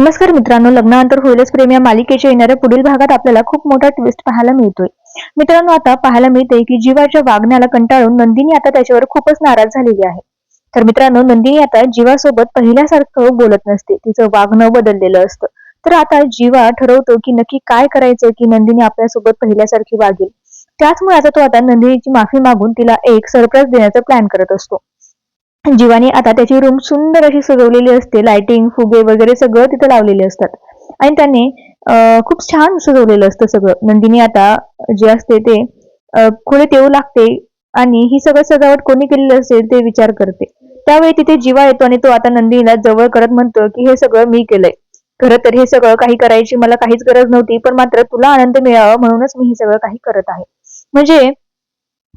नमस्कार मित्रांनो लग्नानंतर होईलच प्रेम या मालिकेच्या येणाऱ्या पुढील भागात आपल्याला खूप मोठा ट्विस्ट पाहायला मिळतोय. मित्रांनो आता पाहायला मिळते की जीवाच्या वागण्याला कंटाळून नंदिनी आता त्याच्यावर खूपच नाराज झालेली आहे. तर मित्रांनो नंदिनी आता जीवासोबत पहिल्यासारखं बोलत नसते. तिचं वागणं बदललेलं असतं. तर आता जीवा ठरवतो की नक्की काय करायचं की नंदिनी आपल्यासोबत पहिल्यासारखी वागेल. त्याचमुळे आता तो आता नंदिनीची माफी मागून तिला एक सरप्राईज देण्याचा प्लॅन करत असतो. जीवानी आता त्याची रूम सुंदर अशी सजवलेली असते. लाइटिंग फुगे वगैरे सगळं तिथे लावलेले असतात. आणि त्याने खूप छान सजवलेलं असतं सगळं. नंदिनी आता जे असते ते खोलीत येऊ लागते आणि ही सगळं सजावट कोणी केलेली असेल ते विचार करते. त्यावेळी तिथे जीवा येतो आणि तो आता नंदिनीला जवळ करत म्हणतो की हे सगळं मी केलंय. खरं तर हे सगळं काही करायची मला काहीच गरज नव्हती पण मात्र तुला आनंद मिळावा म्हणूनच मी हे सगळं काही करत आहे. म्हणजे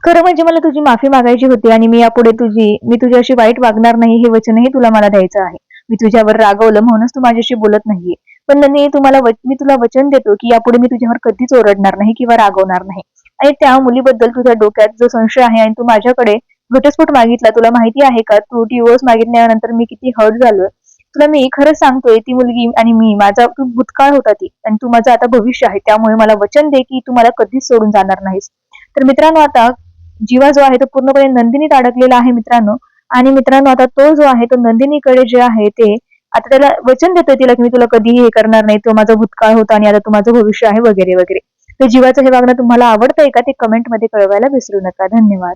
खरं म्हणजे मला तुझी माफी मागायची होती आणि मी यापुढे तुझी मी तुझ्याशी वाईट वागणार नाही हे वचनही तुला मला द्यायचं आहे. मी तुझ्यावर रागवलं म्हणूनच तू माझ्याशी बोलत नाहीये. पण नंदिनी तुम्हाला मी तुला वचन देतो की यापुढे मी तुझ्यावर कधीच ओरडणार नाही किंवा रागवणार नाही. आणि त्या मुलीबद्दल तुझ्या डोक्यात जो संशय आहे आणि तू माझ्याकडे घटस्फोट मागितला तुला माहिती आहे का? तू डिवोर्स मागितल्यानंतर मी किती हर्ट झालोय. तुला मी खरंच सांगतोय ती मुलगी आणि मी माझा तू भूतकाळ होता ती आणि तू माझं आता भविष्य आहे. त्यामुळे मला वचन दे की तू मला कधीच सोडून जाणार नाहीस. तर मित्रांनो आता जीवा जो आहे तो पूर्णपणे नंदिनीत अडकलेला आहे मित्रांनो. आणि मित्रांनो आता तो जो आहे तो नंदिनीकडे जे आहे ते आता त्याला वचन देतोय तिला की मी तुला कधीही हे करणार नाही तो माझा भूतकाळ होता आणि आता तो माझं भविष्य आहे वगैरे वगैरे. तर जीवाचं हे वागणं तुम्हाला आवडतंय का? ते कमेंटमध्ये कळवायला विसरू नका. धन्यवाद.